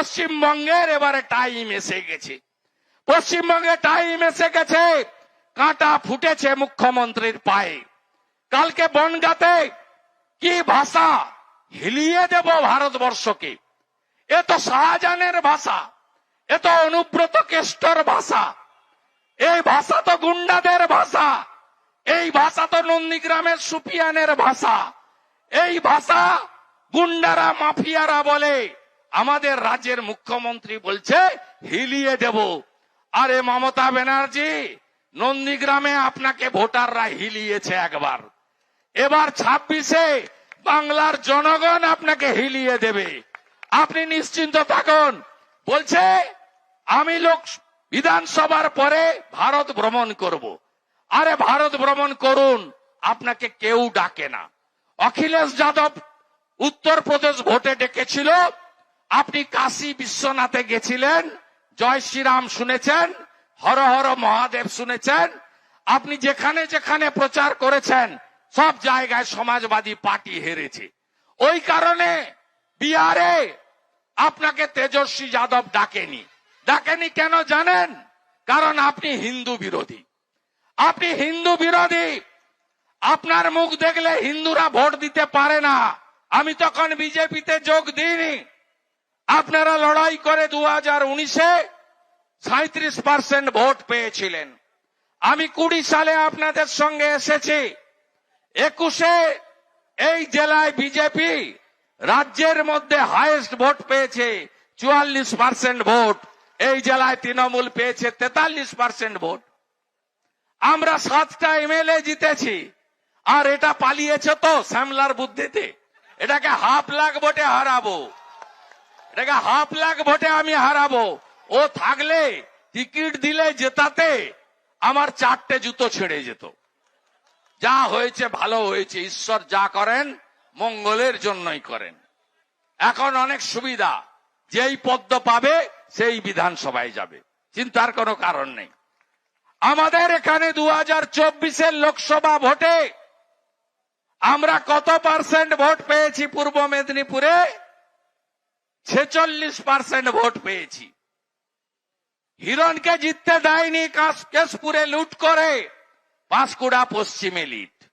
পশ্চিমবঙ্গের এবারে টাইম এসে গেছে। পশ্চিমবঙ্গে টাইম এসে গেছে, কাঁটা ফুটেছে মুখ্যমন্ত্রীর পায়ে। কালকে বনগাতে কি ভাষা হিলিয়ে দেব ভারতবর্ষকে? এ তো শাহজাহানের ভাষা, এ তো অনুব্রত কেষ্টর ভাষা। এই ভাষা তো গুন্ডাদের ভাষা, এই ভাষা তো নন্দীগ্রামের সুপিয়ানের ভাষা। এই ভাষা গুন্ডারা, মাফিয়ারা বলে আমাদের রাজ্যের মুখ্যমন্ত্রী বলছে, হিলিয়ে দেব। আরে মমতা ব্যানার্জি, নন্দীগ্রামে আপনাকে ভোটাররা হিলিয়েছে একবার। এবার ছাব্বিশে বাংলার জনগণ আপনাকে হিলিয়ে দেবে। আপনি নিশ্চিন্ত থাকুন। বলছে, আমি লোক বিধানসভার পরে ভারত ভ্রমণ করব। আরে ভারত ভ্রমণ করুন, আপনাকে কেউ ডাকে না। অখিলেশ যাদব উত্তরপ্রদেশ ভোটে ডেকেছিল আপনি কাশী বিশ্বনাথে গেছিলেন, জয় শ্রীরাম শুনেছেন, হর হর মহাদেব শুনেছেন, আপনি যেখানে যেখানে প্রচার করেছেন, সব জায়গায় সমাজবাদী পার্টি হেরেছে। ওই কারণে বিহারে আপনাকে তেজস্বী যাদব ডাকেনি। ডাকেনি কেন জানেন? কারণ আপনি হিন্দু বিরোধী। আপনি হিন্দু বিরোধী। আপনার মুখ দেখলে হিন্দুরা ভোট দিতে পারে না। আমি তখন বিজেপিতে যোগ দিইনি। আপনারা লড়াই করে দু হাজার উনিশে সাঁত্রিশ পার্সেন্ট ভোট পেয়েছিলেন। আমি কুড়ি সালে আপনাদের সঙ্গে এসেছি। একুশে এই জেলায় বিজেপি রাজ্যের মধ্যে হাইয়েস্ট ভোট পেয়েছে, চুয়াল্লিশ পার্সেন্ট ভোট। এই জেলায় তৃণমূল পেয়েছে তেতাল্লিশ পার্সেন্ট ভোট। আমরা সাতটা এমএলএ জিতেছি। আর এটা পালিয়েছে তো শ্যামলার বুদ্ধিতে। এটাকে হাফ লাখ ভোটে হারাবো। এটাকে হাফ লাখ ভোটে আমি হারাবো। ও থাকলে টিকিট দিলে জেতাতে আমার চারটে জুতো ছেড়ে যেত। যা হয়েছে ভালো হয়েছে, ঈশ্বর যা করেন মঙ্গলের জন্যই করেন। এখন অনেক সুবিধা, যেই পদ্ম পাবে সেই বিধানসভায় যাবে। চিন্তার কোনো কারণ নেই। আমাদের এখানে দু হাজার চব্বিশের লোকসভা ভোটে আমরা কত পার্সেন্ট ভোট পেয়েছি পূর্ব মেদিনীপুরে? ছেচল্লিশ পার্সেন্ট ভোট পেয়েছি। হিরণকে জিততে দেয়নি, কাশ- কেশপুরে লুট করে পাঁশকুড়া পশ্চিমে লিট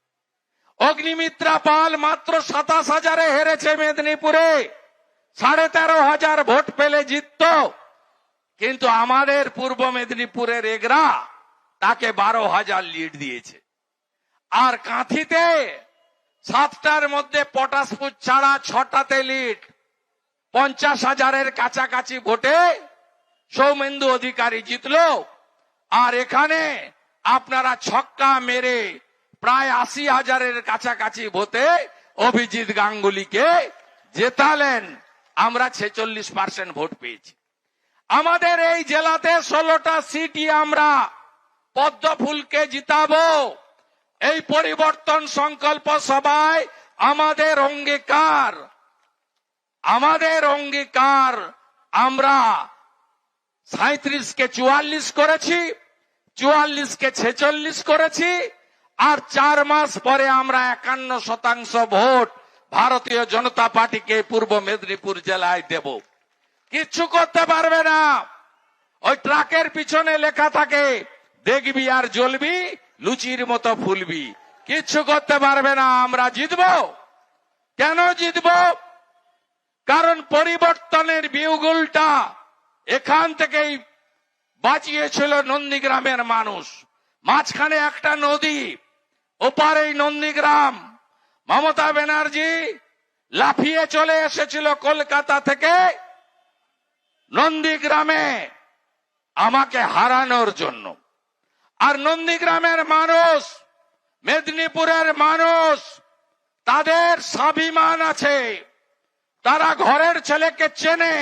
অগ্নিমিত্রা পাল মাত্র সাতাশ হাজারে হেরেছে মেদিনীপুরে। সাড়ে তেরো হাজার ভোট পেলে জিতত। কিন্তু আমাদের পূর্ব মেদিনীপুরের এগরা তাকে বারো হাজার লিড দিয়েছে। আর কাঁথিতে সাতটার মধ্যে পটাশপুর ছাড়া ছটাতে লিড। পঞ্চাশ হাজারের কাছাকাছি ভোটে সৌমেন্দু অধিকারী জিতলো। আর এখানে আপনারা ছক্কা মেরে প্রায় আশি হাজারের কাছাকাছি ভোটে অভিজিৎ গাঙ্গুলিকে জেতালেন। আমরা ছেচল্লিশ পার্সেন্ট ভোট পেয়েছি। আমাদের এই জেলাতে ষোলোটা সিটই আমরা পদ্ম ফুলকে জিতাবো। এই পরিবর্তন সংকল্প সভায় আমাদের অঙ্গীকার আমাদের অঙ্গীকার আমরা সাঁত্রিশকে চুয়াল্লিশ করেছি, চুয়াল্লিশকে ছেচল্লিশ করেছি, আর চার মাস পরে আমরা একান্ন শতাংশ ভোট ভারতীয় জনতা পার্টিকে পূর্ব মেদিনীপুর জেলায় দেব। কিচ্ছু করতে পারবে না। ওই ট্রাকের পিছনে লেখা থাকে, দেখবি আর জ্বলবি, লুচির মতো ফুলবি। কিচ্ছু করতে পারবে না, আমরা জিতব। কেন জিতব? কারণ পরিবর্তনের বিউগুলটা এখান থেকেই বাঁচিয়েছিল নন্দীগ্রামের মানুষ। মাঝখানে একটা নদী, ওপারেই নন্দীগ্রাম। মমতা ব্যানার্জি লাফিয়ে চলে এসেছিল কলকাতা থেকে নন্দীগ্রামে আমাকে হারানোর জন্য। আর নন্দীগ্রামের মানুষ, মেদিনীপুরের মানুষ, তাদের স্বাভিমান আছে। তারা ঘরের ছেলেকে চেনে,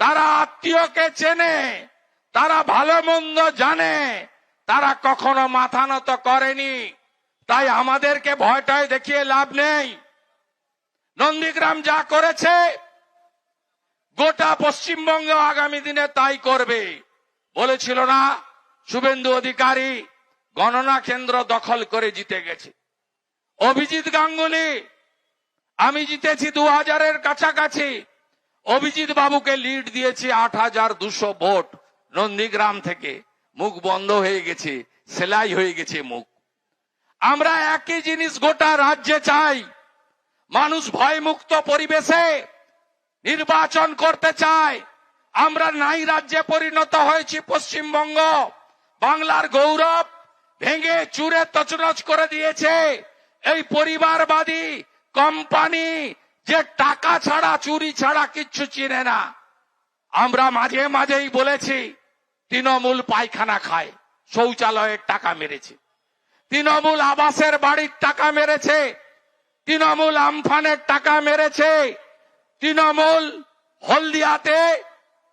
তারা আত্মীয়কে চেনে, তারা ভালো মন্দ জানে, তারা কখনো মাথা নত করেনি। তাই আমাদেরকে ভয়টায় দেখিয়ে লাভ নেই। নন্দীগ্রাম যা করেছে, গোটা পশ্চিমবঙ্গ আগামী দিনে তাই করবে। বলেছিল না, শুভেন্দু অধিকারী গণনা কেন্দ্র দখল করে জিতে গেছে। অভিজিৎ গাঙ্গুলি আমি জিতেছি দু হাজারের কাছাকাছি। অভিজিৎ বাবুকে লিড দিয়েছি আট হাজার দুশো ভোট নন্দীগ্রাম থেকে। মুখ বন্ধ হয়ে গেছে, সেলাই হয়ে গেছে মুখ। আমরা একই জিনিস গোটা রাজ্যে চাই। মানুষ ভয়মুক্ত পরিবেশে নির্বাচন করতে চায়। আমরা নাই রাজ্যে পরিণত হয়েছি পশ্চিমবঙ্গ। বাংলার গৌরব ভেঙে চুরে তছনছ করে দিয়েছে। এই পরিবারবাদী কোম্পানি যে টাকা ছাড়া, চুরি ছাড়া কিচ্ছু চিনে না। আমরা মাঝে মাঝেই বলেছি, তৃণমূল পায়খানা খায়, শৌচালয়ের টাকা মেরেছে। তৃণমূল আবাসের বাড়ির টাকা মেরেছে, তৃণমূল আমফানের টাকা মেরেছে, তৃণমূল হলদিয়াতে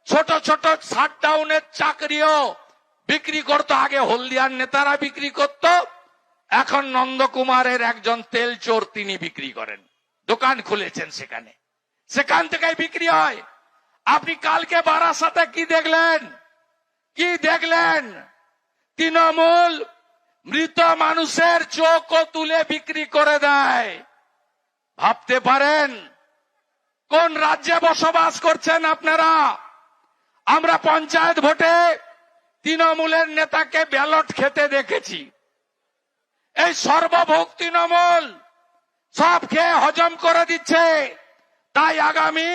ছোট ছোট শাটডাউনের চাকরিও বিক্রি করতো। আগে হলদিয়ার নেতারা বিক্রি করত এখন নন্দকুমারের একজন তেল চোর তিনি বিক্রি করেন। দোকান খুলেছেন সেখানে। সেখান থেকে বিক্রি হয়। আপনি কালকে বারাসাতে কি দেখলেন? কি দেখলেন? তৃণমূল মৃত মানুষের চোখও তুলে বিক্রি করে দেয়। ভাবতে পারেন, কোন রাজ্যে বসবাস করছেন আপনারা? আমরা পঞ্চায়েত ভোটে তৃণমূলের নেতাকে ব্যালট খেতে দেখেছি। এই সর্বভোগ তৃণমূল সব খেয়ে হজম করে দিচ্ছে। তাই আগামী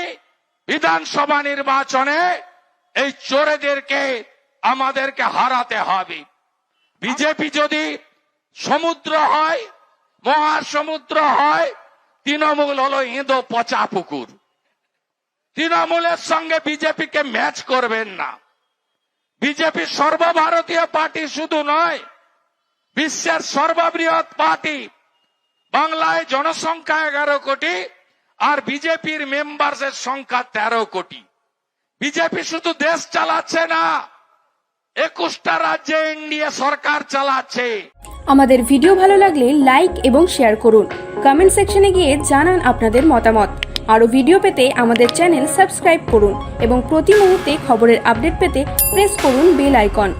বিধানসভা নির্বাচনে এই চোরেদেরকে আমাদেরকে হারাতে হবে। বিজেপি যদি সমুদ্র হয়, মহাসমুদ্র হয়, তৃণমূল হলো ইঁদো পচা পুকুর। তৃণমূলের সঙ্গে বিজেপিকে ম্যাচ করবেন না। বিজেপি সর্বভারতীয় পার্টি শুধু নয় বিশ্বের সর্ববৃহৎ পার্টি, বাংলায় জনসংখ্যা এগারো কোটি আর বিজেপির মেম্বার্সের সংখ্যা তেরো কোটি। বিজেপি শুধু দেশ চালাচ্ছে না, একুশটা রাজ্যে এনডিএ সরকার চালাচ্ছে। আমাদের ভিডিও ভালো লাগলে লাইক এবং শেয়ার করুন। কমেন্ট সেকশনে গিয়ে জানান আপনাদের মতামত। আরও ভিডিও পেতে আমাদের চ্যানেল সাবস্ক্রাইব করুন এবং প্রতি মুহূর্তে খবরের আপডেট পেতে প্রেস করুন বেল আইকন।